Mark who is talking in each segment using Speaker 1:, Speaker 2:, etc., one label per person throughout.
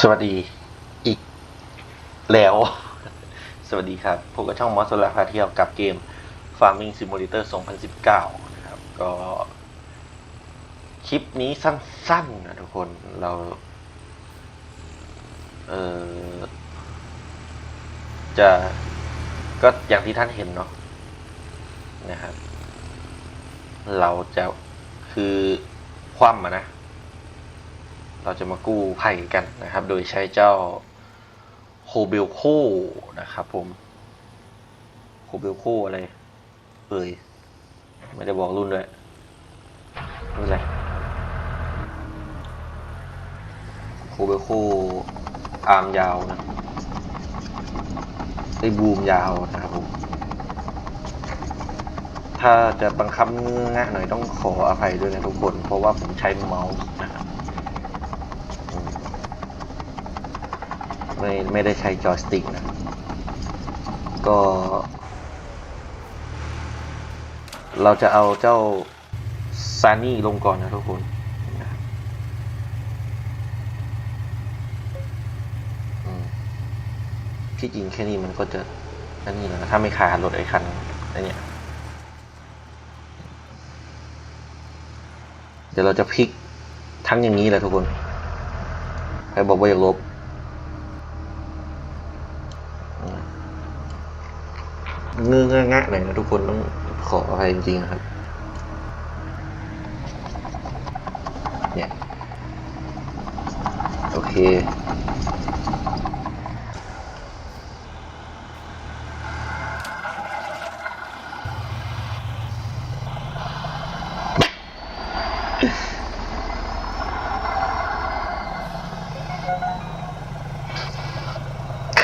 Speaker 1: สวัสดีอีกแล้ว สวัสดีครับพบกับช่องมอสโซลาพาเที่ยวกับเกม Farming Simulator 2019 นะครับ ก็คลิปนี้สั้นๆนะทุกคนเรา เออจะก็อย่างที่ท่านเห็นเนาะนะครับ เราจะคือคว่ำนะ เราจะมากู้ไผ่กันนะครับ โดยใช้เจ้าโคเบลโคนะครับผมโคเบลโคอะไร เอ่ย ไม่ได้บอกรุ่นด้วยไม่เป็นไรโคเบลโคอาร์มยาวนะไอ้บูมยาวนะครับผม ถ้าจะบังคับเงื้อหน่อยต้องขออภัยด้วยนะทุกคน เพราะว่าผมใช้เมาส์นะครับ ไม่ไม่ได้ใช้จอยสติ๊กนะ ก็ เราจะเอาเจ้าซานี่ลงก่อนนะทุกคนนะที่จริงแค่นี้มันก็จะนั่นนี่และนะถ้าไม่ขาดรถไอ้คันไอ้เนี่ยเดี๋ยวเราจะพลิกทั้งอย่างนี้แหละทุกคน ใครบอกว่าอยากลบ เงื้องะๆหน่อยนะทุกคนต้องขออภัยจริงๆนะครับ เนี่ย โอเค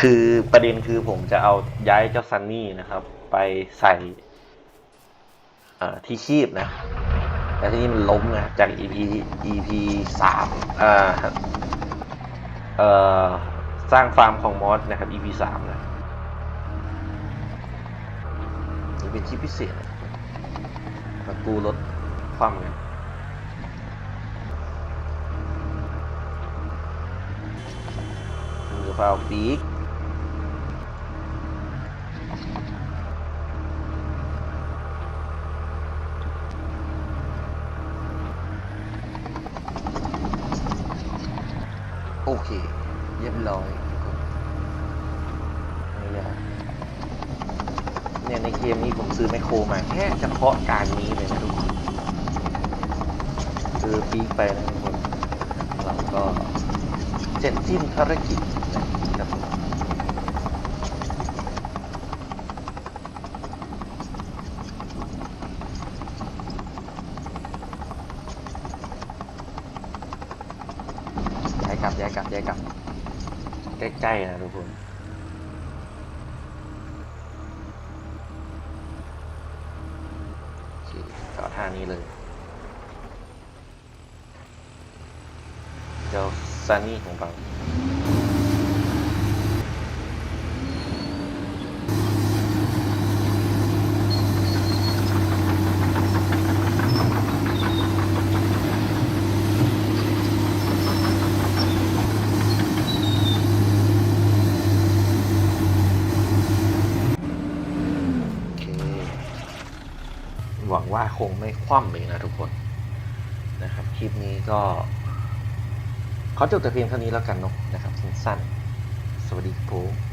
Speaker 1: คือประเด็นคือผมจะเอาย้ายเจ้าซันนี่นะครับ ไปใส่อ่อที่คีบนะ แต่ที่นี่มันล้มนะ จาก EP EP สามอ่อเอ่อสร้างฟาร์มของมอสนะครับ EP สามนะนี่เป็นคลิปพิเศษปนะมากูรถความกันมือฟาวปีก โอเค เรียบร้อยนี่เนี่ยในเกมนี้ผมซื้อไมโครมาแค่เฉพาะการนี้เลยนะทุกคนคือปีไปนะทุกคนเราก็เสร็จสิ้นภารกิจนะครับผมย้ายกลับย้ายกลับย้ายกลับใกล้ๆนะทุกคนต่อท่านี้เลยเจ้าซันนี่ของเรา โอเค หวังว่าคงไม่คว่ำอีกนะทุกคนนะครับคลิปนี้ก็ขอจบแต่เพียงเท่านี้แล้วกันเนาะนะครับสั้นๆสวัสดีครับผม